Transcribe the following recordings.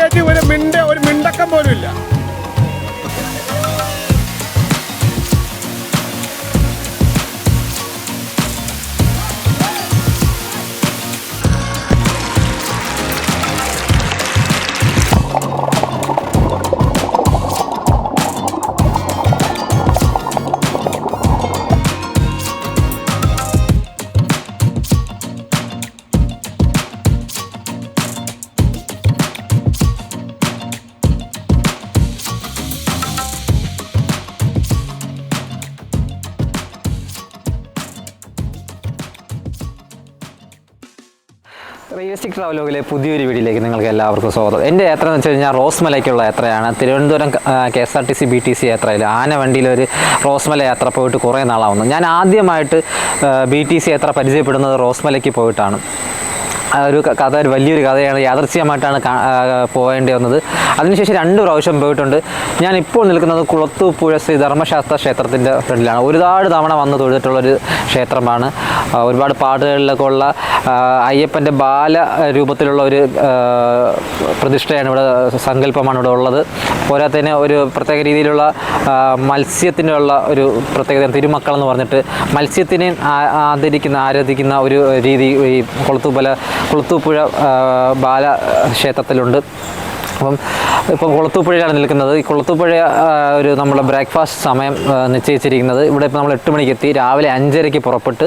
റോസ്മലയ്ക്ക് ഒരു മിണ്ട ഒരു മിണ്ടക്കം പോലും ഇല്ല. റിയലിസ്റ്റിക് ട്രാവലോഗിലെ പുതിയൊരു വീഡിയോയിലേക്ക് നിങ്ങൾക്ക് എല്ലാവർക്കും സ്വാഗതം. എന്റെ യാത്ര എന്ന് വെച്ച് കഴിഞ്ഞാൽ റോസ്മലയ്ക്കുള്ള യാത്രയാണ്. Thiruvananthapuram K S R T C B T C യാത്രയിൽ ആന വണ്ടിയിൽ ഒരു റോസ്മല യാത്ര പോയിട്ട് കുറേ നാളാവുന്നു. ഞാൻ ആദ്യമായിട്ട് ബി ടി സി യാത്ര പരിചയപ്പെടുന്നത് റോസ്മലയ്ക്ക് പോയിട്ടാണ്. ഒരു കഥ ഒരു വലിയൊരു കഥയാണ് യാദർശ്യമായിട്ടാണ് പോകേണ്ടി വന്നത്. അതിനുശേഷം രണ്ട് പ്രാവശ്യം പോയിട്ടുണ്ട്. ഞാൻ ഇപ്പോൾ നിൽക്കുന്നത് കുളത്തൂപ്പുഴ ശ്രീ ധർമ്മശാസ്ത്ര ക്ഷേത്രത്തിന്റെ ഫ്രണ്ടിലാണ്. ഒരുപാട് തവണ വന്ന് തൊഴുതിട്ടുള്ളൊരു ക്ഷേത്രമാണ്. ഒരുപാട് പാട്ടുകളിലൊക്കെ ഉള്ള അയ്യപ്പന്റെ ബാല രൂപത്തിലുള്ള ഒരു പ്രതിഷ്ഠയാണ് ഇവിടെ സങ്കല്പമാണ് ഇവിടെ ഉള്ളത്. പോരാത്തതിന് ഒരു പ്രത്യേക രീതിയിലുള്ള മത്സ്യത്തിന്റെ ഉള്ള ഒരു പ്രത്യേകത തിരുമക്കൾ എന്ന് പറഞ്ഞിട്ട് മത്സ്യത്തിനെ ആദരിക്കുന്ന ആരാധിക്കുന്ന ഒരു രീതി ഈ കൊളുത്തൂപ്പല കൊളുത്തൂപ്പുഴ ബാല ക്ഷേത്രത്തിലുണ്ട്. അപ്പം ഇപ്പം കുളത്തൂപ്പുഴയിലാണ് നിൽക്കുന്നത്. ഈ കുളത്തൂപ്പുഴ ഒരു നമ്മുടെ ബ്രേക്ക്ഫാസ്റ്റ് സമയം നിശ്ചയിച്ചിരിക്കുന്നത്. ഇവിടെ ഇപ്പോൾ നമ്മൾ എട്ട് മണിക്ക് എത്തി. രാവിലെ അഞ്ചരയ്ക്ക് പുറപ്പെട്ട്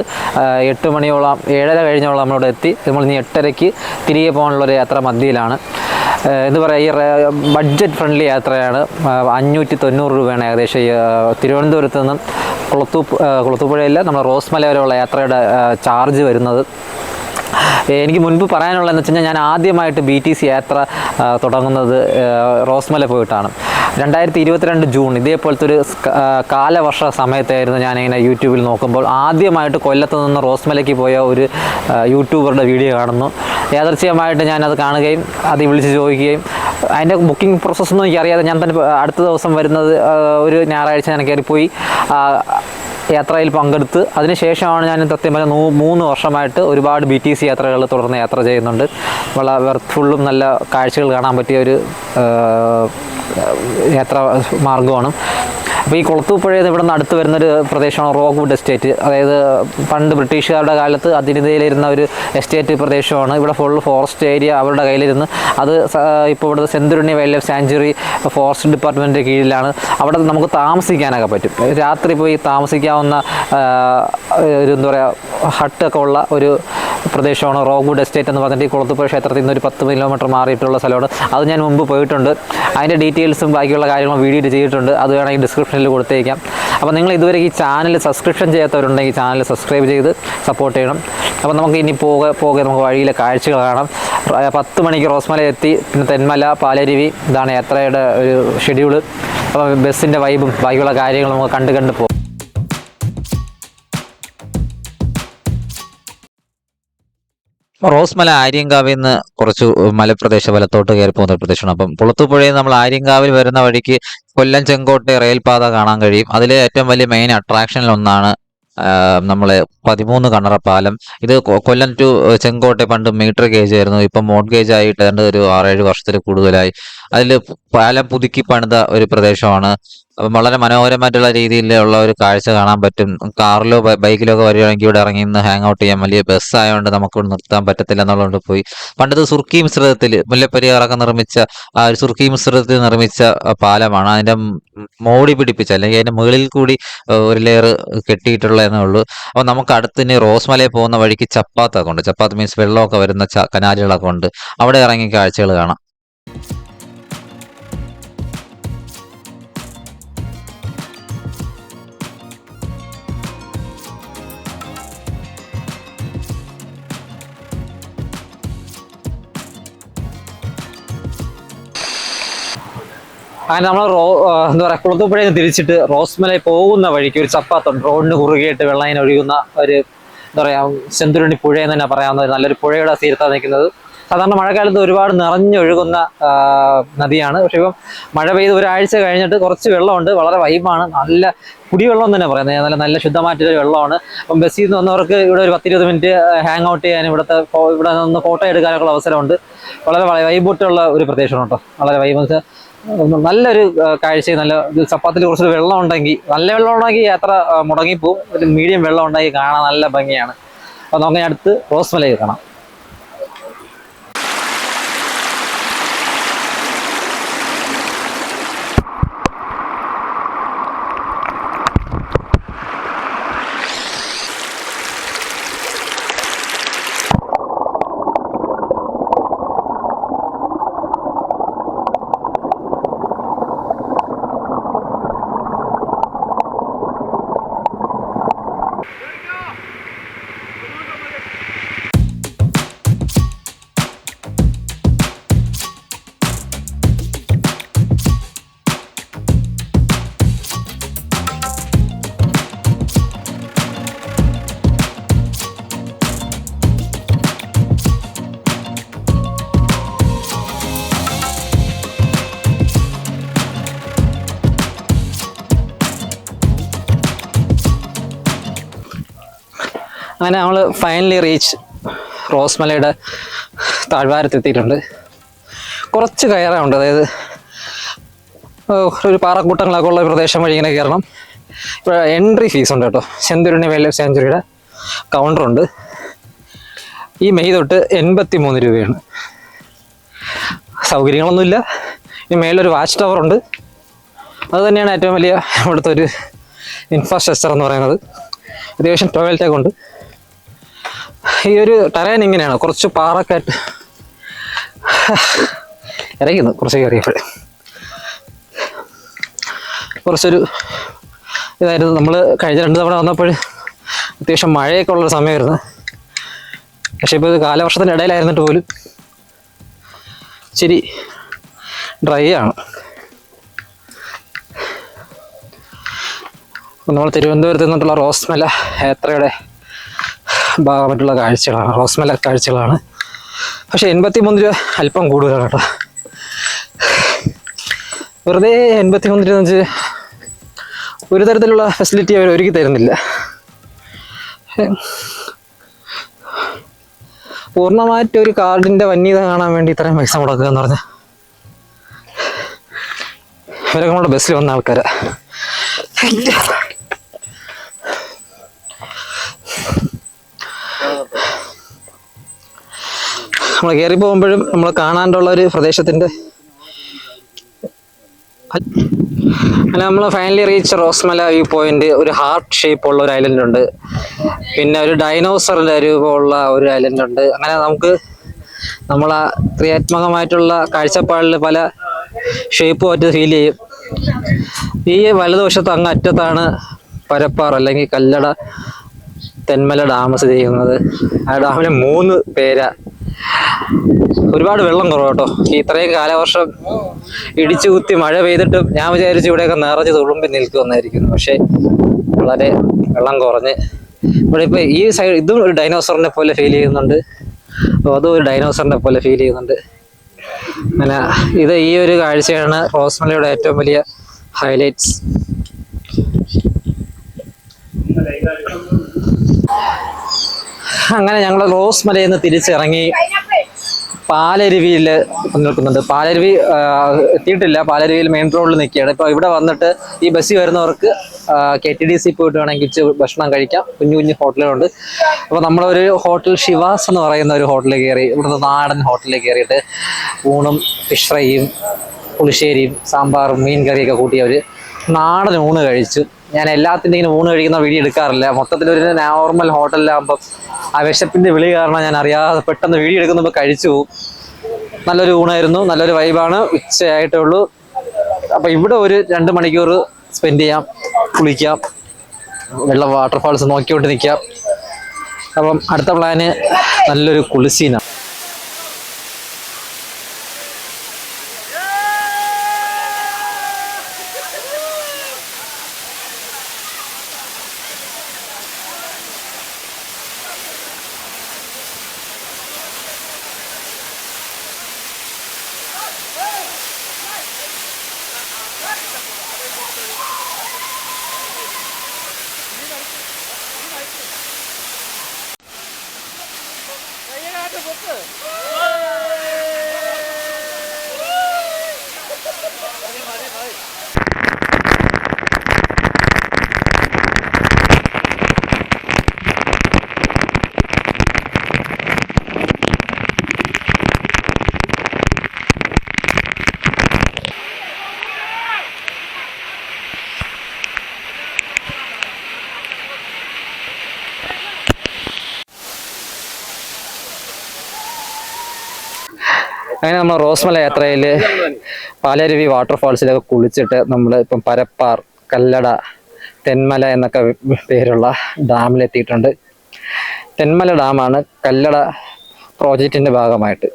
എട്ട് മണിയോളം ഏഴര കഴിഞ്ഞോളം നമ്മളിവിടെ എത്തി. നമ്മൾ ഇനി എട്ടരയ്ക്ക് തിരികെ പോകാനുള്ള ഒരു യാത്ര മധ്യയിലാണ് എന്ന് പറയുക ഈ ബഡ്ജറ്റ് ഫ്രണ്ട്ലി യാത്രയാണ്. അഞ്ഞൂറ്റി തൊണ്ണൂറ് രൂപയാണ് ഏകദേശം ഈ തിരുവനന്തപുരത്ത് നിന്നും കുളത്തൂപ്പ് കുളത്തൂപ്പുഴയിൽ നമ്മുടെ റോസ്മല വരെയുള്ള യാത്രയുടെ ചാർജ് വരുന്നത്. എനിക്ക് മുൻപ് പറയാനുള്ളതെന്ന് വെച്ച് കഴിഞ്ഞാൽ ഞാൻ ആദ്യമായിട്ട് ബി ടി സി യാത്ര തുടങ്ങുന്നത് റോസ്മല പോയിട്ടാണ്. രണ്ടായിരത്തി ഇരുപത്തിരണ്ട് ജൂൺ ഇതേപോലത്തെ ഒരു കാലവർഷ സമയത്തായിരുന്നു ഞാനിങ്ങനെ യൂട്യൂബിൽ നോക്കുമ്പോൾ ആദ്യമായിട്ട് കൊല്ലത്ത് നിന്ന് റോസ്മലയ്ക്ക് പോയ ഒരു യൂട്യൂബറുടെ വീഡിയോ കാണുന്നു. യാദർച്ഛീയമായിട്ട് ഞാനത് കാണുകയും അത് വിളിച്ച് ചോദിക്കുകയും അതിന്റെ ബുക്കിംഗ് പ്രോസസ്സൊന്നും എനിക്കറിയാതെ ഞാൻ തന്നെ അടുത്ത ദിവസം വരുന്നത് ഒരു ഞായറാഴ്ച ഞാൻ കയറിപ്പോയി. യാത്രയിൽ പങ്കെടുത്ത് അതിനുശേഷമാണ് ഞാൻ സത്യം പറഞ്ഞാൽ നൂ മൂന്ന് വർഷമായിട്ട് ഒരുപാട് ബി ടി സി യാത്രകൾ തുടർന്ന് യാത്ര ചെയ്യുന്നുണ്ട്. വളരെ വെർത്ത്ഫുള്ളും നല്ല കാഴ്ചകൾ കാണാൻ പറ്റിയ ഒരു യാത്രാ മാർഗമാണ് അപ്പോൾ ഈ കൊളത്തൂപ്പുഴയിൽ ഇവിടെ നിന്ന് അടുത്ത് വരുന്നൊരു പ്രദേശമാണ് റോക്ക്വുഡ് എസ്റ്റേറ്റ്. അതായത് പണ്ട് ബ്രിട്ടീഷുകാരുടെ കാലത്ത് അതിനിടയിലിരുന്ന ഒരു എസ്റ്റേറ്റ് പ്രദേശമാണ്. ഇവിടെ ഫുൾ ഫോറസ്റ്റ് ഏരിയ അവരുടെ കയ്യിലിരുന്ന് അത് ഇപ്പോൾ ഇവിടുത്തെ Shenduruny wild life sanctuary forest ഡിപ്പാർട്ട്മെന്റിന്റെ കീഴിലാണ്. അവിടെ നമുക്ക് താമസിക്കാനൊക്കെ പറ്റും. രാത്രി പോയി താമസിക്കാവുന്ന ഒരു എന്താ പറയുക ഹട്ടൊക്കെ ഉള്ള ഒരു പ്രദേശമാണ് റോഗുഡ് എസ്റ്റേറ്റ് എന്ന് പറഞ്ഞിട്ട് ഈ കുളത്തുപ്പുഴ ക്ഷേത്രത്തിൽ നിന്ന് ഒരു പത്ത് കിലോമീറ്റർ മാറിയിട്ടുള്ള സ്ഥലമാണ്. അത് ഞാൻ മുമ്പ് പോയിട്ടുണ്ട്. അതിന്റെ ഡീറ്റെയിൽസും ബാക്കിയുള്ള കാര്യങ്ങളും വീഡിയോ ചെയ്തിട്ടുണ്ട്. അത് വേണമെങ്കിൽ ഡിസ്ക്രിപ്ഷനിൽ കൊടുത്തേക്കാം. അപ്പോൾ നിങ്ങൾ ഇതുവരെ ഈ ചാനൽ സബ്സ്ക്രിപ്ഷൻ ചെയ്യാത്തവരുണ്ടെങ്കിൽ ചാനൽ സബ്സ്ക്രൈബ് ചെയ്ത് സപ്പോർട്ട് ചെയ്യണം. അപ്പോൾ നമുക്ക് ഇനി പോകെ പോകെ നമുക്ക് വഴിയിലെ കാഴ്ചകൾ കാണാം. പത്ത് മണിക്ക് റോസ്മല എത്തി. പിന്നെ തെന്മല പാലരുവി. ഇതാണ് യാത്രയുടെ ഒരു ഷെഡ്യൂൾ അപ്പോൾ ബസ്സിന്റെ വൈബും ബാക്കിയുള്ള കാര്യങ്ങളും നമുക്ക് കണ്ട് കണ്ട് പോകും. റോസ്മല ആര്യങ്കാവിൽ നിന്ന് കുറച്ച് മലപ്രദേശ വലത്തോട്ട് കയറി പോകുന്ന പ്രദേശമാണ്. അപ്പം പുളത്തുപുഴയിൽ നമ്മൾ ആര്യങ്കാവിൽ വരുന്ന വഴിക്ക് കൊല്ലം ചെങ്കോട്ടെ റെയിൽപാത കാണാൻ കഴിയും. അതിലെ ഏറ്റവും വലിയ മെയിൻ അട്രാക്ഷനിൽ ഒന്നാണ് നമ്മളെ പതിമൂന്ന് കണ്ണറ പാലം. ഇത് കൊല്ലം ടു ചെങ്കോട്ടെ പണ്ട് മീറ്റർ ഗേജ് ആയിരുന്നു. ഇപ്പം മോഡ് ഗേജ് ആയിട്ട് രണ്ട് ഒരു ആറേഴ് വർഷത്തിൽ കൂടുതലായി. അതിൽ പാലം പുതുക്കി പണിത ഒരു പ്രദേശമാണ്. അപ്പം വളരെ മനോഹരമായിട്ടുള്ള രീതിയിലുള്ള ഒരു കാഴ്ച കാണാൻ പറ്റും. കാറിലോ ബൈക്കിലോ ഒക്കെ വരികയാണെങ്കിൽ ഇവിടെ ഇറങ്ങി നിന്ന് ഹാങ് ഔട്ട് ചെയ്യാൻ വലിയ ബസ് ആയതുകൊണ്ട് നമുക്ക് ഇവിടെ നിർത്താൻ പറ്റത്തില്ല എന്നുള്ളതുകൊണ്ട് പോയി. പണ്ടത് സുർക്കി മിശ്രിതത്തിൽ മുല്ലപ്പെരിയാറൊക്കെ നിർമ്മിച്ച ആ ഒരു സുർക്കി മിശ്രിതത്തിൽ നിർമ്മിച്ച പാലമാണ് അതിന്റെ മോടി പിടിപ്പിച്ച അല്ലെങ്കിൽ അതിന്റെ മുകളിൽ കൂടി ഒരു ലെയർ കെട്ടിയിട്ടുള്ള എന്നേ ഉള്ളൂ. അപ്പോൾ നമുക്ക് അടുത്തിന് റോസ്മലയിൽ പോകുന്ന വഴിക്ക് ചപ്പാത്തൊക്കെ ഉണ്ട്. ചപ്പാത്ത് മീൻസ് വെള്ളമൊക്കെ വരുന്ന കനാലുകളൊക്കെ ഉണ്ട്. അവിടെ ഇറങ്ങി കാഴ്ചകൾ കാണാം. അങ്ങനെ നമ്മൾ റോ എന്താ പറയുക കുളത്തുപുഴയിൽ നിന്ന് തിരിച്ചിട്ട് റോസ്മലയിൽ പോകുന്ന വഴിക്ക് ഒരു ചപ്പാത്തുണ്ട്. റോഡിന് കുറുകെയിട്ട് വെള്ളം ഒഴുകുന്ന ഒരു എന്താ പറയുക ചെന്തുരുണി എന്ന് തന്നെ പറയാവുന്ന നല്ലൊരു പുഴയുടെ തീരത്താണ് നിൽക്കുന്നത്. സാധാരണ മഴക്കാലത്ത് ഒരുപാട് നിറഞ്ഞൊഴുകുന്ന നദിയാണ്. പക്ഷെ ഇപ്പം മഴ പെയ്ത് ഒരാഴ്ച കഴിഞ്ഞിട്ട് കുറച്ച് വെള്ളമുണ്ട്. വളരെ വൈബാണ്. നല്ല കുടിവെള്ളം തന്നെ പറയുന്നത്. നല്ല നല്ല ശുദ്ധമായിട്ടൊരു വെള്ളമാണ്. അപ്പം ബസ്സിൽ നിന്ന് വന്നവർക്ക് ഇവിടെ ഒരു പത്തിരുപത് മിനിറ്റ് ഹാങ് ഔട്ട് ചെയ്യാനും ഇവിടുത്തെ ഇവിടെ നിന്ന് ഫോട്ടോ എടുക്കാനൊക്കെ അവസരമുണ്ട്. വളരെ വൈബൂട്ടുള്ള ഒരു പ്രദേശമാണ് കേട്ടോ. വളരെ വൈബ് നല്ലൊരു കാഴ്ച നല്ല ചപ്പാത്തിൽ കുറച്ച് വെള്ളം ഉണ്ടെങ്കിൽ നല്ല വെള്ളം ഉണ്ടെങ്കിൽ യാത്ര മുടങ്ങിപ്പോവും. ഒരു മീഡിയം വെള്ളം ഉണ്ടെങ്കിൽ കാണാൻ നല്ല ഭംഗിയാണ്. അപ്പോൾ നമുക്ക് അടുത്ത് റോസ് മലയിൽ കാണാം. അങ്ങനെ നമ്മൾ ഫൈനലി റീച്ച് റോസ് മലയുടെ താഴ്വാരത്തെത്തിയിട്ടുണ്ട്. കുറച്ച് കയറാനുണ്ട്. അതായത് ഒരു പാറക്കൂട്ടങ്ങളൊക്കെ ഉള്ള പ്രദേശം വഴി ഇങ്ങനെ കയറണം. ഇപ്പോൾ എൻട്രി ഫീസ് ഉണ്ട് കേട്ടോ. സെഞ്ചുറിന് വൈൽഡ് സാഞ്ചുറിയുടെ കൗണ്ടറുണ്ട് ഈ മെയ് തൊട്ട് എൺപത്തി മൂന്ന് രൂപയാണ്. സൗകര്യങ്ങളൊന്നുമില്ല. ഈ മേലൊരു വാച്ച് ടവർ ഉണ്ട്. അത് തന്നെയാണ് ഏറ്റവും വലിയ ഇവിടുത്തെ ഒരു ഇൻഫ്രാസ്ട്രക്ചർ എന്ന് പറയുന്നത്. അത്യാവശ്യം ടോയ്ലറ്റൊക്കെ ഉണ്ട്. ഈ ഒരു ടറേൻ ഇങ്ങനെയാണ്. കുറച്ച് പാറക്കാട്ട് ഇറങ്ങുന്നു കുറച്ച് കയറിയപ്പോൾ കുറച്ചൊരു ഇതായിരുന്നു. നമ്മൾ കഴിഞ്ഞ രണ്ട് തവണ വന്നപ്പോൾ അത്യാവശ്യം മഴയൊക്കെ ഉള്ളൊരു സമയമായിരുന്നു. പക്ഷേ ഇപ്പോൾ ഇത് കാലവർഷത്തിന്റെ ഇടയിലായിരുന്നിട്ട് പോലും ഇച്ചിരി ഡ്രൈ ആണ്. നമ്മൾ തിരുവനന്തപുരത്ത് നിന്നിട്ടുള്ള റോസ്മല യാത്രയുടെ ഭാഗമായിട്ടുള്ള കാഴ്ചകളാണ്. റോസ്മല കാഴ്ചകളാണ്. പക്ഷേ എൺപത്തി മൂന്ന് രൂപ അല്പം കൂടുതലാണ് കേട്ടോ. വെറുതെ എൺപത്തി മൂന്ന് രൂപ വെച്ച് ഒരു തരത്തിലുള്ള ഫെസിലിറ്റി അവർ ഒരുക്കി തരുന്നില്ല. പൂർണമായിട്ട് ഒരു കാർഡിന്റെ വന്യത കാണാൻ വേണ്ടി ഇത്രയും പൈസ മുടക്കുക എന്ന് പറഞ്ഞാൽ ഇവരൊക്കെ നമ്മുടെ ബസ്സിൽ വന്ന ആൾക്കാരാ. നമ്മൾ കയറി പോകുമ്പോഴും നമ്മൾ കാണാണ്ടുള്ള ഒരു പ്രദേശത്തിന്റെ അല്ല നമ്മൾ finally reach Rosemala view point ഒരു ഹാർട്ട് ഷേപ്പ് ഉള്ള ഒരു ഐലൻഡ് ഉണ്ട്. പിന്നെ ഒരു ഡൈനോസറിന്റെ രൂപമുള്ള ഒരു ഐലൻഡ് ഉണ്ട്. അങ്ങനെ നമുക്ക് നമ്മൾ ആ ക്രിയാത്മകമായിട്ടുള്ള കാഴ്ചപ്പാടിൽ പല ഷേപ്പ് ആയിട്ട് ഫീൽ ചെയ്യും. ഈ വലതുവശത്ത് അങ്ങ് അറ്റത്താണ് പരപ്പാർ അല്ലെങ്കിൽ കല്ലട തെന്മല ഡാം സ്ഥിതി ചെയ്യുന്നത്. ആ ഡാമിന് മൂന്ന് പേരാ. ഒരുപാട് വെള്ളം കുറവ് കേട്ടോ. ഇത്രയും കാലവർഷം ഇടിച്ചു കുത്തി മഴ പെയ്തിട്ടും ഞാൻ വിചാരിച്ചു ഇവിടെയൊക്കെ നിറഞ്ഞ് തുളുമ്പി നിൽക്കുമെന്നായിരിക്കുന്നു. പക്ഷേ വളരെ വെള്ളം കുറഞ്ഞ് ഇവിടെ ഇപ്പൊ ഈ സൈഡ് ഇതും ഒരു ഡൈനോസറിനെ പോലെ ഫീൽ ചെയ്യുന്നുണ്ട്. അതും ഒരു ഡൈനോസറിനെ പോലെ ഫീൽ ചെയ്യുന്നുണ്ട്. അങ്ങനെ ഇത് ഈ ഒരു കാഴ്ചയാണ് റോസ്മലയുടെ ഏറ്റവും വലിയ ഹൈലൈറ്റ്സ് അങ്ങനെ ഞങ്ങൾ റോസ് മലയിൽ നിന്ന് തിരിച്ചിറങ്ങി പാലരുവിയിൽ നിൽക്കുന്നുണ്ട്. പാലരുവി എത്തിയിട്ടില്ല. പാലരുവിയിൽ മെയിൻ റോഡിൽ നിൽക്കുകയാണ്. ഇപ്പോൾ ഇവിടെ വന്നിട്ട് ഈ ബസ്സിൽ വരുന്നവർക്ക് കെ ടി ഡി സി പോയിട്ട് വേണമെങ്കിൽ ഭക്ഷണം കഴിക്കാം. കുഞ്ഞു കുഞ്ഞു ഹോട്ടലുകളുണ്ട്. അപ്പോൾ നമ്മളൊരു ഹോട്ടൽ ശിവാസ് എന്ന് പറയുന്ന ഒരു ഹോട്ടലിൽ കയറി ഇവിടുത്തെ നാടൻ ഹോട്ടലിൽ കയറിയിട്ട് ഊണും ഫിഷ് ഫ്രൈയും പുളിശ്ശേരിയും സാമ്പാറും മീൻ കറിയൊക്കെ കൂട്ടി അവർ നാടൻ ഊണ് കഴിച്ചു ഞാൻ എല്ലാത്തിന്റെ ഇങ്ങനെ ഊണ് കഴിക്കുന്ന വീഡിയോ എടുക്കാറില്ല. മൊത്തത്തിൽ ഒരു നോർമൽ ഹോട്ടലിലാകുമ്പോൾ ആ വിശപ്പിന്റെ വിളി കാരണം ഞാൻ അറിയാതെ പെട്ടെന്ന് വീഡിയോ എടുക്കുമ്പോൾ കഴിച്ചു പോകും നല്ലൊരു ഊണായിരുന്നു. നല്ലൊരു വൈബാണ് ഉച്ചയായിട്ടേ ഉള്ളൂ അപ്പോൾ ഇവിടെ ഒരു രണ്ട് മണിക്കൂർ സ്പെൻഡ് ചെയ്യാം. കുളിക്കാം. വെള്ളം വാട്ടർഫാൾസ് നോക്കിക്കൊണ്ട് നിൽക്കാം അപ്പം അടുത്ത പ്ലാന് നല്ലൊരു കുളിസീനാണ്. 나이스. അങ്ങനെ നമ്മൾ റോസ്മല യാത്രയിൽ പാലരുവി വാട്ടർഫാൾസിലൊക്കെ കുളിച്ചിട്ട് നമ്മൾ ഇപ്പം പരപ്പാർ കല്ലട തെന്മല എന്നൊക്കെ പേരുള്ള ഡാമിലെത്തിയിട്ടുണ്ട്. തെന്മല ഡാമാണ് കല്ലട പ്രോജക്റ്റിന്റെ ഭാഗമായിട്ട്.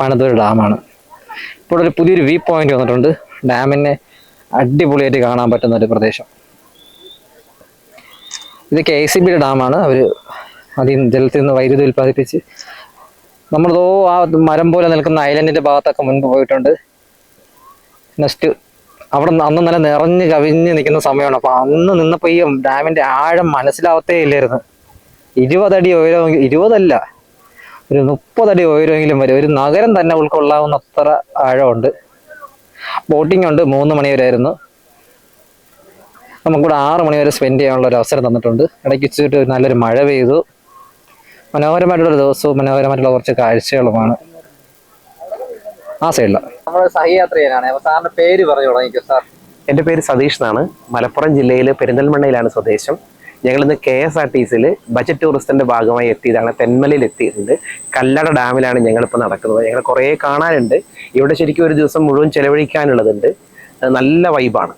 പണിതൊരു ഡാമാണ്. ഇപ്പോൾ ഒരു പുതിയൊരു വ്യൂ പോയിന്റ് വന്നിട്ടുണ്ട്. ഡാമിനെ അടിപൊളിയായിട്ട് കാണാൻ പറ്റുന്ന ഒരു പ്രദേശം. ഇത് കെ സി ബിയുടെ ഡാമാണ്. അവർ അതിൽ ജലത്തിൽ നിന്ന് വൈദ്യുതി ഉൽപ്പാദിപ്പിച്ച് നമ്മളതോ ആ മരം പോലെ നിൽക്കുന്ന ഐലൻഡിന്റെ ഭാഗത്തൊക്കെ മുൻപ് പോയിട്ടുണ്ട്. നെക്സ്റ്റ് അവിടെ അന്ന് നല്ല നിറഞ്ഞ് കവിഞ്ഞ് നിൽക്കുന്ന സമയമാണ്. അപ്പൊ അന്ന് നിന്നപ്പോ ഈ ഡാമിന്റെ ആഴം മനസ്സിലാവത്തേ ഇല്ലായിരുന്നു ഇരുപതടി ഉയരമെങ്കിൽ ഇരുപതല്ല ഒരു മുപ്പതടി ഉയരമെങ്കിലും വരും ഒരു നഗരം തന്നെ ഉൾക്കൊള്ളാവുന്ന അത്ര ആഴമുണ്ട്. ബോട്ടിംഗ് ഉണ്ട് മൂന്ന് മണി വരെ ആയിരുന്നു നമുക്കിവിടെ ആറ് മണി വരെ സ്പെൻഡ് ചെയ്യാനുള്ള ഒരു അവസരം തന്നിട്ടുണ്ട്. ഇടയ്ക്ക് വെച്ചിട്ട് നല്ലൊരു മഴ പെയ്തു. മനോഹരമായിട്ടുള്ള ദിവസവും മനോഹരമായിട്ടുള്ള കുറച്ച് കാഴ്ചകളുമാണ് ആ സൈഡിലാണ് നമ്മൾ സഹയാത്ര ചെയ്യാനാണ് സാറിന്റെ പേര് പറഞ്ഞു തുടങ്ങിക്കോ സാർ. എന്റെ പേര് സതീഷ് എന്നാണ്. മലപ്പുറം ജില്ലയിൽ പെരിന്തൽമണ്ണയിലാണ് സ്വദേശം. ഞങ്ങളിന്ന് കെ എസ് ആർ ടി സിയിൽ ബജറ്റ് ടൂറിസത്തിന്റെ ഭാഗമായി എത്തിയതാണ്. തെന്മലയിൽ എത്തിയിട്ടുണ്ട് കല്ലട ഡാമിലാണ് ഞങ്ങളിപ്പോൾ നടക്കുന്നത്. ഞങ്ങൾ കുറേ കാണാനുണ്ട്. ഇവിടെ ശരിക്കും ഒരു ദിവസം മുഴുവൻ ചെലവഴിക്കാനുള്ളതുണ്ട്. നല്ല വൈബാണ്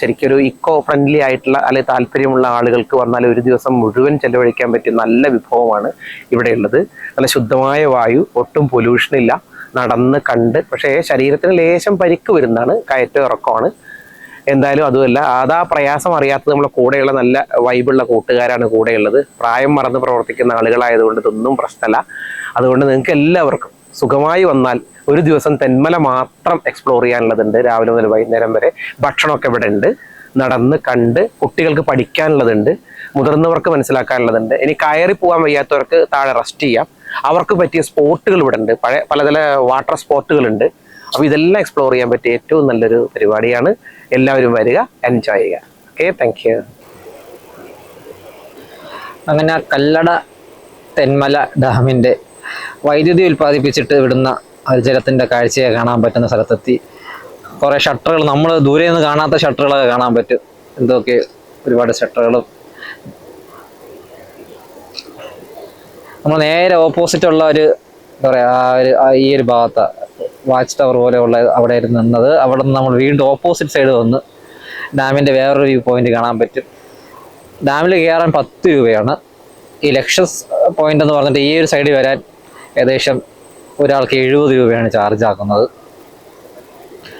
ശരിക്കും ഒരു ഇക്കോ ഫ്രണ്ട്ലി ആയിട്ടുള്ള അല്ലെങ്കിൽ താല്പര്യമുള്ള ആളുകൾക്ക് വന്നാൽ ഒരു ദിവസം മുഴുവൻ ചെലവഴിക്കാൻ പറ്റിയ നല്ല വിഭവമാണ് ഇവിടെയുള്ളത്. നല്ല ശുദ്ധമായ വായു ഒട്ടും പൊല്യൂഷൻ ഇല്ല. നടന്ന് കണ്ട് പക്ഷേ ശരീരത്തിന് ലേശം പരിക്ക് വരുന്നതാണ് കയറ്റം ഇറക്കമാണ്. എന്തായാലും അതുമല്ല അതാ പ്രയാസം അറിയാത്തത് നമ്മളെ കൂടെയുള്ള നല്ല വൈബുള്ള കൂട്ടുകാരാണ് കൂടെയുള്ളത്. പ്രായം മറന്ന് പ്രവർത്തിക്കുന്ന ആളുകളായതുകൊണ്ട് ഇതൊന്നും പ്രശ്നമല്ല. അതുകൊണ്ട് നിങ്ങൾക്ക് എല്ലാവർക്കും സുഖമായി വന്നാൽ ഒരു ദിവസം തെന്മല മാത്രം എക്സ്പ്ലോർ ചെയ്യാനുള്ളതുണ്ട്. രാവിലെ മുതൽ വൈകുന്നേരം വരെ ഭക്ഷണമൊക്കെ ഇവിടെ ഉണ്ട്. നടന്ന് കണ്ട് കുട്ടികൾക്ക് പഠിക്കാനുള്ളതുണ്ട്. മുതിർന്നവർക്ക് മനസ്സിലാക്കാനുള്ളതുണ്ട്. ഇനി കയറി പോകാൻ വയ്യാത്തവർക്ക് താഴെ റെസ്റ്റ് ചെയ്യാം. അവർക്ക് പറ്റിയ സ്പോട്ടുകൾ ഇവിടെ ഉണ്ട്. പഴയ പലതര വാട്ടർ സ്പോട്ടുകളുണ്ട് അപ്പോൾ ഇതെല്ലാം എക്സ്പ്ലോർ ചെയ്യാൻ പറ്റിയ ഏറ്റവും നല്ലൊരു പരിപാടിയാണ്. എല്ലാവരും വരിക എൻജോയ് ചെയ്യുക. ഓക്കെ താങ്ക് യു അങ്ങനെ കല്ലട തെന്മല ഡാമിന്റെ വൈദ്യുതി ഉൽപ്പാദിപ്പിച്ചിട്ട് വിടുന്ന ഒരു ജലത്തിന്റെ കാഴ്ചയെ കാണാൻ പറ്റുന്ന സ്ഥലത്തെത്തി. കുറേ ഷട്ടറുകൾ നമ്മൾ ദൂരെ നിന്ന് കാണാത്ത ഷട്ടറുകളൊക്കെ കാണാൻ പറ്റും. എന്തൊക്കെ ഒരുപാട് ഷട്ടറുകളും. നമ്മൾ നേരെ ഓപ്പോസിറ്റ് ഉള്ള ഒരു എന്താ പറയുക ആ ഒരു ഈ ഒരു ഭാഗത്ത് വാച്ച് ടവർ പോലെയുള്ള അവിടെ ആയിരുന്നു നിന്നത്. അവിടെ നിന്ന് നമ്മൾ വീണ്ടും ഓപ്പോസിറ്റ് സൈഡ് വന്ന് ഡാമിന്റെ വേറൊരു വ്യൂ പോയിന്റ് കാണാൻ പറ്റും. ഡാമിൽ കയറാൻ പത്ത് രൂപയാണ്. ഈ ലക്ഷസ് പോയിന്റ് എന്ന് പറഞ്ഞിട്ട് ഈ ഒരു സൈഡിൽ വരാൻ ഏകദേശം ഒരാൾക്ക് എഴുപത് രൂപയാണ് ചാർജ് ആക്കുന്നത്.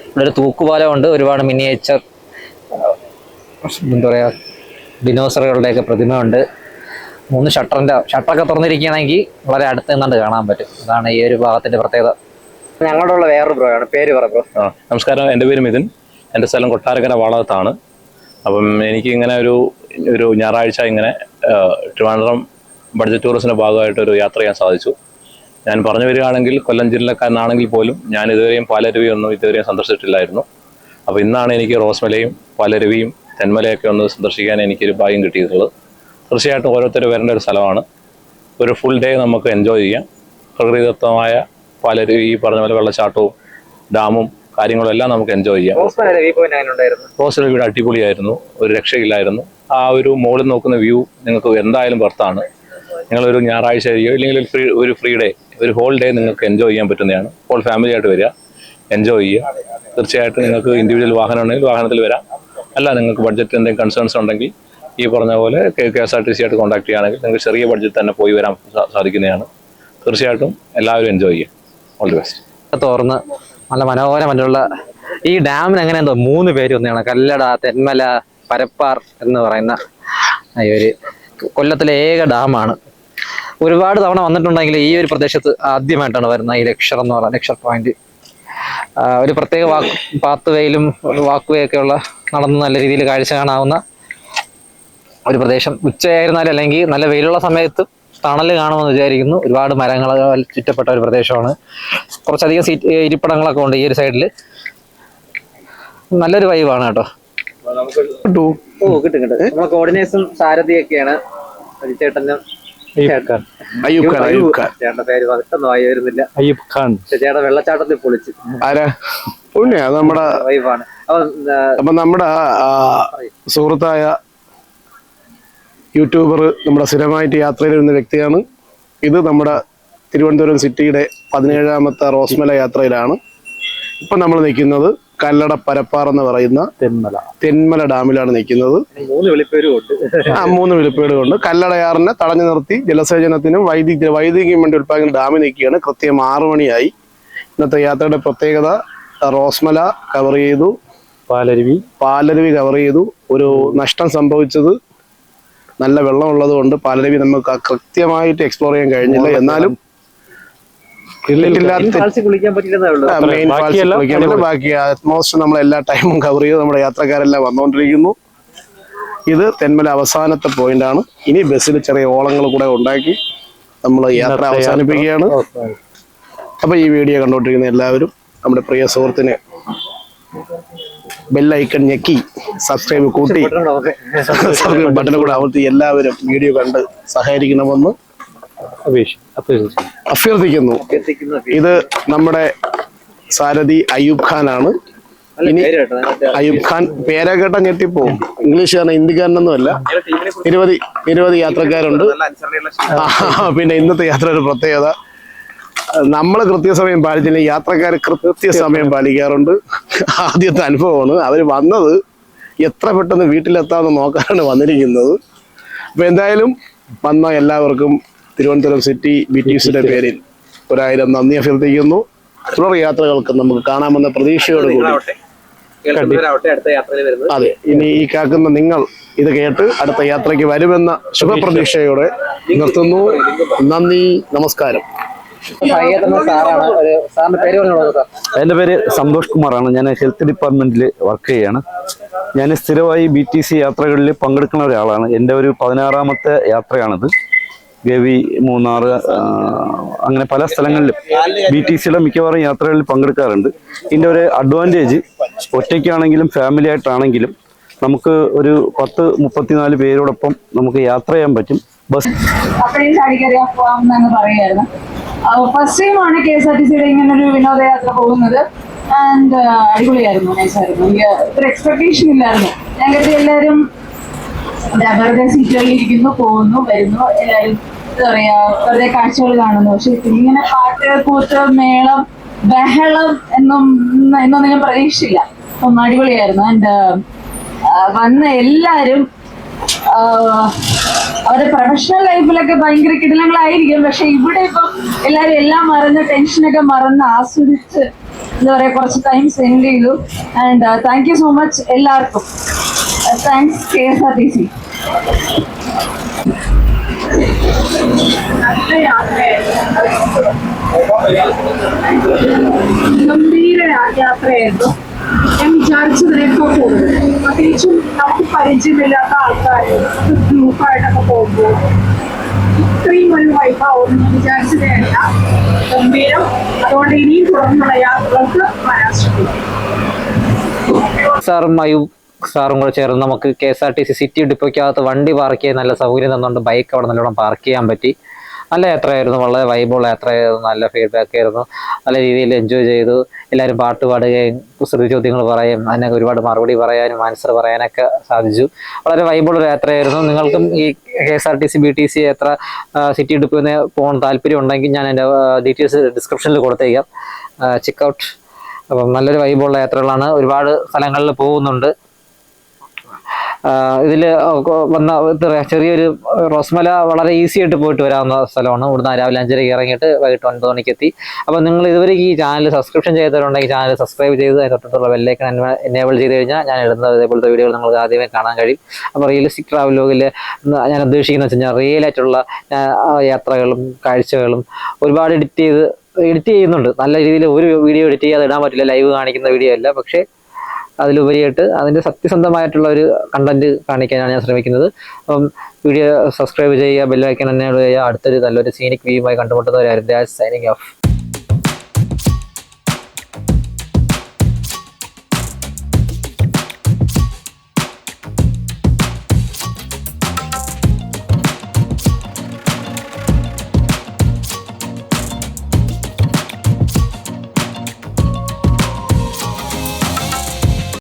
ഇവിടെ ഒരു തൂക്കുപാലമുണ്ട് ഒരുപാട് മിനിയേച്ചർ എന്താ പറയുക ഡിനോസറുകളുടെയൊക്കെ പ്രതിമയുണ്ട്. മൂന്ന് ഷട്ടറിന്റെ ഷട്ടറൊക്കെ തുറന്നിരിക്കുകയാണെങ്കിൽ വളരെ അടുത്ത് നിന്നാണ്ട് കാണാൻ പറ്റും. അതാണ് ഈ ഒരു ഭാഗത്തിന്റെ പ്രത്യേകത. ഞങ്ങളുടെ ഉള്ള വേറൊരു ബ്രോ ആണ്. പേര് പറ ബ്രോ ആ നമസ്കാരം. എന്റെ പേര് മിഥുൻ. എന്റെ സ്ഥലം കൊട്ടാരക്കര വളകത്താണ്. അപ്പം എനിക്ക് ഇങ്ങനെ ഒരു ഒരു ഞായറാഴ്ച ഇങ്ങനെ ട്രിവാൻഡ്രം ബഡ്ജറ്റ് ടൂറിസ്റ്റിന്റെ ഭാഗമായിട്ടൊരു യാത്ര ചെയ്യാൻ സാധിച്ചു. ഞാൻ പറഞ്ഞു വരികയാണെങ്കിൽ കൊല്ലം ജില്ലക്കാരനാണെങ്കിൽ പോലും ഞാൻ ഇതുവരെയും പാലരുവി ഒന്നും ഇതുവരെയും സന്ദർശിച്ചിട്ടില്ലായിരുന്നു. അപ്പോൾ ഇന്നാണ് എനിക്ക് റോസ്മലയും പാലരുവിയും തെന്മലയൊക്കെ ഒന്ന് സന്ദർശിക്കാൻ എനിക്കൊരു ഭാഗ്യം കിട്ടിയിട്ടുള്ളത്. തീർച്ചയായിട്ടും ഓരോരുത്തർ വരേണ്ട ഒരു സ്ഥലമാണ്. ഒരു ഫുൾ ഡേ നമുക്ക് എൻജോയ് ചെയ്യാം. പ്രകൃതിദത്തമായ പാലരുവി ഈ പറഞ്ഞ പോലെ വെള്ളച്ചാട്ടവും ഡാമും കാര്യങ്ങളും എല്ലാം നമുക്ക് എൻജോയ് ചെയ്യാം. വീട് അടിപൊളിയായിരുന്നു. ഒരു രക്ഷയില്ലായിരുന്നു. ആ ഒരു മുകളിൽ നോക്കുന്ന വ്യൂ നിങ്ങൾക്ക് എന്തായാലും വർത്താണ് നിങ്ങളൊരു ഞായറാഴ്ച ആയിരിക്കും ഇല്ലെങ്കിൽ ഒരു ഫ്രീ ഒരു ഫ്രീ ഡേ ഒരു ഹോൾ ഡേ നിങ്ങൾക്ക് എൻജോയ് ചെയ്യാൻ പറ്റുന്നതാണ്. ഹോൾ ഫാമിലി ആയിട്ട് വരിക. എൻജോയ് ചെയ്യുക. തീർച്ചയായിട്ടും നിങ്ങൾക്ക് ഇൻഡിവിജ്വൽ വാഹനം ഉണ്ടെങ്കിൽ വാഹനത്തിൽ വരാം. അല്ല നിങ്ങൾക്ക് ബഡ്ജറ്റ് എന്തെങ്കിലും കൺസേൺസ് ഉണ്ടെങ്കിൽ ഈ പറഞ്ഞ പോലെ K K S R T C ആയിട്ട് കോൺടാക്ട് ചെയ്യുകയാണെങ്കിൽ നിങ്ങൾക്ക് ചെറിയ ബഡ്ജറ്റ് തന്നെ പോയി വരാൻ സാധിക്കുന്നതാണ്. തീർച്ചയായിട്ടും എല്ലാവരും എൻജോയ് ചെയ്യുക. ഓൾ ദി ബെസ്റ്റ് തുറന്ന് നല്ല മനോഹരമായിട്ടുള്ള ഈ ഡാമിന് അങ്ങനെ എന്തോ മൂന്ന് പേര് ഒന്നാണ് കല്ലട തെന്മല പരപ്പാർ എന്ന് പറയുന്ന ഈ ഒരു കൊല്ലത്തിലെ ഏക ഡാമാണ് ഒരുപാട് തവണ വന്നിട്ടുണ്ടെങ്കിൽ ഈ ഒരു പ്രദേശത്ത് ആദ്യമായിട്ടാണ് വരുന്നത് ഈ ലക്ഷർ എന്ന് പറയുന്ന ലക്ഷർ പോയിന്റ് ഒരു പ്രത്യേക വാക്ക് പാത്ത് വേയിലും വാക്ക് വേ ഒക്കെ ഉള്ള നടന്ന് നല്ല രീതിയിൽ കാഴ്ച കാണാവുന്ന ഒരു പ്രദേശം. ഉച്ചയായിരുന്നാലും അല്ലെങ്കിൽ നല്ല വെയിലുള്ള സമയത്ത് തണൽ കാണുമെന്ന് വിചാരിക്കുന്നു. ഒരുപാട് മരങ്ങളാൽ ചുറ്റപ്പെട്ട ഒരു പ്രദേശമാണ്. കുറച്ചധികം സീറ്റ് ഇരിപ്പിടങ്ങളൊക്കെ ഉണ്ട് ഈ ഒരു സൈഡിൽ നല്ലൊരു വൈവാണ് കേട്ടോ കിട്ടൂ. ഓ കിട്ടും കിട്ടും. നമ്മളെ കോർഡിനേഴ്സും സാരഥിയൊക്കെയാണ്. ചേട്ടനും അയ്യൂബ് ഖാൻ അയ്യൂബ് ഖാൻ. ചേട്ടന്റെ പേര് പെട്ടെന്ന് വായി വരുന്നില്ല. അയ്യൂബ് ഖാൻ. ചേട്ടൻ വെള്ളച്ചാട്ടത്തിൽ പൊളിച്ച്. ആരാ? പുണ്യ നമ്മുടെ അപ്പൊ നമ്മുടെ സുഹൃത്തായ യൂട്യൂബർ നമ്മുടെ സ്ഥിരമായിട്ട് യാത്ര ചെയ്യുന്ന വ്യക്തിയാണ്. ഇത് നമ്മുടെ തിരുവനന്തപുരം സിറ്റിയുടെ പതിനേഴാമത്തെ റോസ്മല യാത്രയിലാണ്. ഇപ്പൊ നമ്മൾ നിൽക്കുന്നത് കല്ലട പരപ്പാർ എന്ന് പറയുന്ന തെന്മല. തെന്മല ഡാമിലാണ് നിൽക്കുന്നത്. മൂന്ന് വെളിപ്പേരുണ്ട് ആ മൂന്ന് വെളിപ്പേടുകളുണ്ട് കല്ലടയാറിനെ തടഞ്ഞു നിർത്തി ജലസേചനത്തിനും വൈദ്യുതി വൈദ്യുതിക്കും വേണ്ടി ഉൽപ്പാദിക്കുന്ന ഡാമിൽ നിൽക്കുകയാണ്. കൃത്യം ആറു മണിയായി. ഇന്നത്തെ യാത്രയുടെ പ്രത്യേകത റോസ്മല കവർ ചെയ്തു. പാലരുവി. പാലരുവി കവർ ചെയ്തു. ഒരു നഷ്ടം സംഭവിച്ചത് നല്ല വെള്ളമുള്ളത് കൊണ്ട് പാലരുവി നമുക്ക് കൃത്യമായിട്ട് എക്സ്പ്ലോർ ചെയ്യാൻ കഴിഞ്ഞില്ല. എന്നാലും ബാക്കി അറ്റ്മോസ്റ്റ് നമ്മൾ എല്ലാ ടൈമും കവർ ചെയ്ത് നമ്മുടെ യാത്രക്കാരെല്ലാം വന്നുകൊണ്ടിരിക്കുന്നു ഇത് തെന്മല അവസാനത്തെ പോയിന്റ് ആണ്. ഇനി ബസ്സിൽ ചെറിയ ഓളങ്ങൾ കൂടെ ഉണ്ടാക്കി നമ്മൾ യാത്ര അവസാനിപ്പിക്കുകയാണ്. അപ്പൊ ഈ വീഡിയോ കണ്ടുകൊണ്ടിരിക്കുന്ന എല്ലാവരും നമ്മുടെ പ്രിയ സുഹൃത്തിന് ബെല്ലൈക്കൺ ഞെക്കി സബ്സ്ക്രൈബ് കൂട്ടി സബ്സ്ക്രൈബ് ബട്ടൺ കൂടെ അമർത്തി എല്ലാവരും വീഡിയോ കണ്ട് സഹകരിക്കണമെന്ന് അഭ്യർത്ഥിക്കുന്നു. ഇത് നമ്മുടെ സാരഥി അയ്യൂബ് ഖാനാണ്. ഇനി അയ്യൂബ് ഖാൻ പേരെ കേട്ട ഞെട്ടിപ്പോവും. ഇംഗ്ലീഷുകാരൻ ഹിന്ദിക്കാരനൊന്നുമല്ല. നിരവധി നിരവധി യാത്രക്കാരുണ്ട്. പിന്നെ ഇന്നത്തെ യാത്ര ഒരു പ്രത്യേകത. നമ്മൾ കൃത്യസമയം പാലിച്ചില്ല യാത്രക്കാർ കൃത്യസമയം പാലിക്കാറുണ്ട്. ആദ്യത്തെ അനുഭവമാണ്. അവർ വന്നത് എത്ര പെട്ടെന്ന് വീട്ടിലെത്താമെന്ന് നോക്കാനാണ് വന്നിരിക്കുന്നത്. അപ്പൊ എന്തായാലും വന്ന എല്ലാവർക്കും തിരുവനന്തപുരം സിറ്റി ബി ടി സിയുടെ പേരിൽ ഒരായിരം നന്ദി അഭ്യർത്ഥിക്കുന്നു. തുടർ യാത്രകൾക്ക് നമുക്ക് കാണാമെന്ന പ്രതീക്ഷയോടുകൂടി കേൾക്കുന്നവരാവട്ടെ അടുത്ത യാത്രയിൽ വരുന്നത്. അതെ ഇനി ഈ കാക്കുന്ന നിങ്ങൾ ഇത് കേട്ട് അടുത്ത യാത്രയ്ക്ക് വരുമെന്ന ശുഭപ്രതീക്ഷയോടെ നിർത്തുന്നു. നന്ദി നമസ്കാരം. എന്റെ സാറാണ് സാറിന്റെ പേര് പറഞ്ഞോളൂ എന്റെ പേര് സന്തോഷ് കുമാറാണ്. ഞാൻ ഹെൽത്ത് ഡിപ്പാർട്ട്മെന്റിൽ വർക്ക് ചെയ്യാണ്. ഞാൻ സ്ഥിരമായി ബി ടി സി യാത്രകളിൽ പങ്കെടുക്കുന്ന ഒരാളാണ്. എന്റെ ഒരു പതിനാറാമത്തെ യാത്രയാണിത്. ഗവി മൂന്നാർ അങ്ങനെ പല സ്ഥലങ്ങളിലും ബി ടി സിയുടെ മിക്കവാറും യാത്രകളിൽ പങ്കെടുക്കാറുണ്ട്. ഇതിന്റെ ഒരു അഡ്വാന്റേജ് ഒറ്റയ്ക്കാണെങ്കിലും ഫാമിലി ആയിട്ടാണെങ്കിലും നമുക്ക് ഒരു പത്ത് മുപ്പത്തിനാല് പേരോടൊപ്പം നമുക്ക് യാത്ര ചെയ്യാൻ പറ്റും. ബസ് ഒരു വിനോദയാത്ര ആൻഡ് അടിപൊളിയായിരുന്നു നൈസായിരുന്നു എനിക്ക് ഇല്ലായിരുന്നു. ഞാൻ കരുതി എല്ലാവരും സീറ്റുകളിൽ ഇരിക്കുന്നു പോകുന്നു വരുന്നു എല്ലാവരും എന്താ പറയാ വെറുതെ കാഴ്ചകൾ കാണുന്നു. പക്ഷെ ഇങ്ങനെ പാട്ട് കൂത്ത് മേളം ബഹളം എന്നും എന്നൊന്നും ഞാൻ പ്രതീക്ഷിച്ചില്ല. അപ്പം അടിപൊളിയായിരുന്നു. ആൻഡ് വന്ന എല്ലാരും അവരുടെ പ്രൊഫഷണൽ ലൈഫിലൊക്കെ ഭയങ്കര കിടിലങ്ങളായിരിക്കും. പക്ഷെ ഇവിടെ ഇപ്പം എല്ലാരും എല്ലാം മറന്ന് ടെൻഷനൊക്കെ മറന്ന് ആസ്വദിച്ച് എന്താ പറയാ കുറച്ച് ടൈം സ്പെൻഡ് ചെയ്തു. And thank you so much എല്ലാവർക്കും. Thanks K S R T C നല്ല ഗംഭീര യാത്രയായിരുന്നു. ഞാൻ വിചാരിച്ചതിനേക്കാൾ കൂടുതൽ. പ്രത്യേകിച്ചും നമുക്ക് പരിചയമില്ലാത്ത ആൾക്കാർ ഗ്രൂപ്പായിട്ടൊക്കെ പോകുമ്പോൾ ഇത്രയും ഒരു വൈഭാവം വിചാരിച്ചതല്ല ഗംഭീരം. അതുകൊണ്ട് ഇനിയും തുടർന്നുള്ള യാത്രകൾക്ക് വരാൻ ശ്രമിക്കും. സാറും അയൂബ് സാറും കൂടെ ചേർന്ന് നമുക്ക് K S R T C city ഡിപ്പോയ്ക്കകത്ത് വണ്ടി പാർക്ക് ചെയ്യാൻ നല്ല സൗകര്യം തന്നുകൊണ്ട് ബൈക്ക് അവിടെ നല്ലോണം പാർക്ക് ചെയ്യാൻ പറ്റി. നല്ല യാത്രയായിരുന്നു. വളരെ വൈബുള്ള യാത്രയായിരുന്നു. നല്ല ഫീഡ്ബാക്ക് ആയിരുന്നു. നല്ല രീതിയിൽ എൻജോയ് ചെയ്തു. എല്ലാവരും പാട്ട് പാടുകയും കുസൃതി ചോദ്യങ്ങൾ പറയും അതിനൊക്കെ ഒരുപാട് മറുപടി പറയാനും ആൻസർ പറയാനൊക്കെ സാധിച്ചു. വളരെ വൈബുള്ള യാത്രയായിരുന്നു. നിങ്ങൾക്കും ഈ K S R T C B T C യാത്ര സിറ്റി ഡിപ്പോയിൽ പോകാൻ താല്പര്യം ഉണ്ടെങ്കിൽ ഞാൻ എന്റെ ഡീറ്റെയിൽസ് ഡിസ്ക്രിപ്ഷനിൽ കൊടുത്തേക്കാം. ചെക്കൗട്ട് അപ്പം നല്ലൊരു വൈബുള്ള യാത്രകളാണ്. ഒരുപാട് സ്ഥലങ്ങളിൽ പോകുന്നുണ്ട്. ഇതിൽ വന്ന ചെറിയൊരു റോസ്മല വളരെ ഈസി ആയിട്ട് പോയിട്ട് വരാവുന്ന സ്ഥലമാണ്. ഇവിടുന്ന് രാവിലെ അഞ്ചരയ്ക്ക് ഇറങ്ങിയിട്ട് വൈകിട്ട് ഒൻപത് മണിക്ക് എത്തി അപ്പോൾ നിങ്ങൾ ഇതുവരെ ഈ ചാനൽ സബ്സ്ക്രിപ്ഷൻ ചെയ്തവരുണ്ടെങ്കിൽ ചാനൽ സബ്സ്ക്രൈബ് ചെയ്ത് അതിന് തൊട്ടുള്ള ബെല്ലൈക്കൺ എനേബിൾ ചെയ്ത് കഴിഞ്ഞാൽ ഞാൻ ഇടുന്ന ഇതേപോലത്തെ വീഡിയോകൾ നിങ്ങൾക്ക് ആദ്യമേ കാണാൻ കഴിയും. അപ്പോൾ റിയലിസ്റ്റിക് ട്രാവലോഗിൽ ഞാൻ ഉദ്ദേശിക്കുന്നത് വെച്ച് കഴിഞ്ഞാൽ റിയൽ ആയിട്ടുള്ള യാത്രകളും കാഴ്ചകളും ഒരുപാട് എഡിറ്റ് ചെയ്ത് എഡിറ്റ് ചെയ്യുന്നുണ്ട്. നല്ല രീതിയിൽ ഒരു വീഡിയോ എഡിറ്റ് ചെയ്യാതെ ഇടാൻ പറ്റില്ല ലൈവ് കാണിക്കുന്ന വീഡിയോ അല്ല. പക്ഷേ അതിലുപരിയായിട്ട് അതിന്റെ സത്യസന്ധമായിട്ടുള്ള ഒരു കണ്ടന്റ് കാണിക്കാനാണ് ഞാൻ ശ്രമിക്കുന്നത്. അപ്പം വീഡിയോ സബ്സ്ക്രൈബ് ചെയ്യുക ബെല്ലൈക്കൻ തന്നെ ചെയ്യുക. അടുത്തൊരു നല്ലൊരു സീനിക് വ്യൂയുമായി കണ്ടുമുട്ടുന്നവരായിരുന്നു. Signing off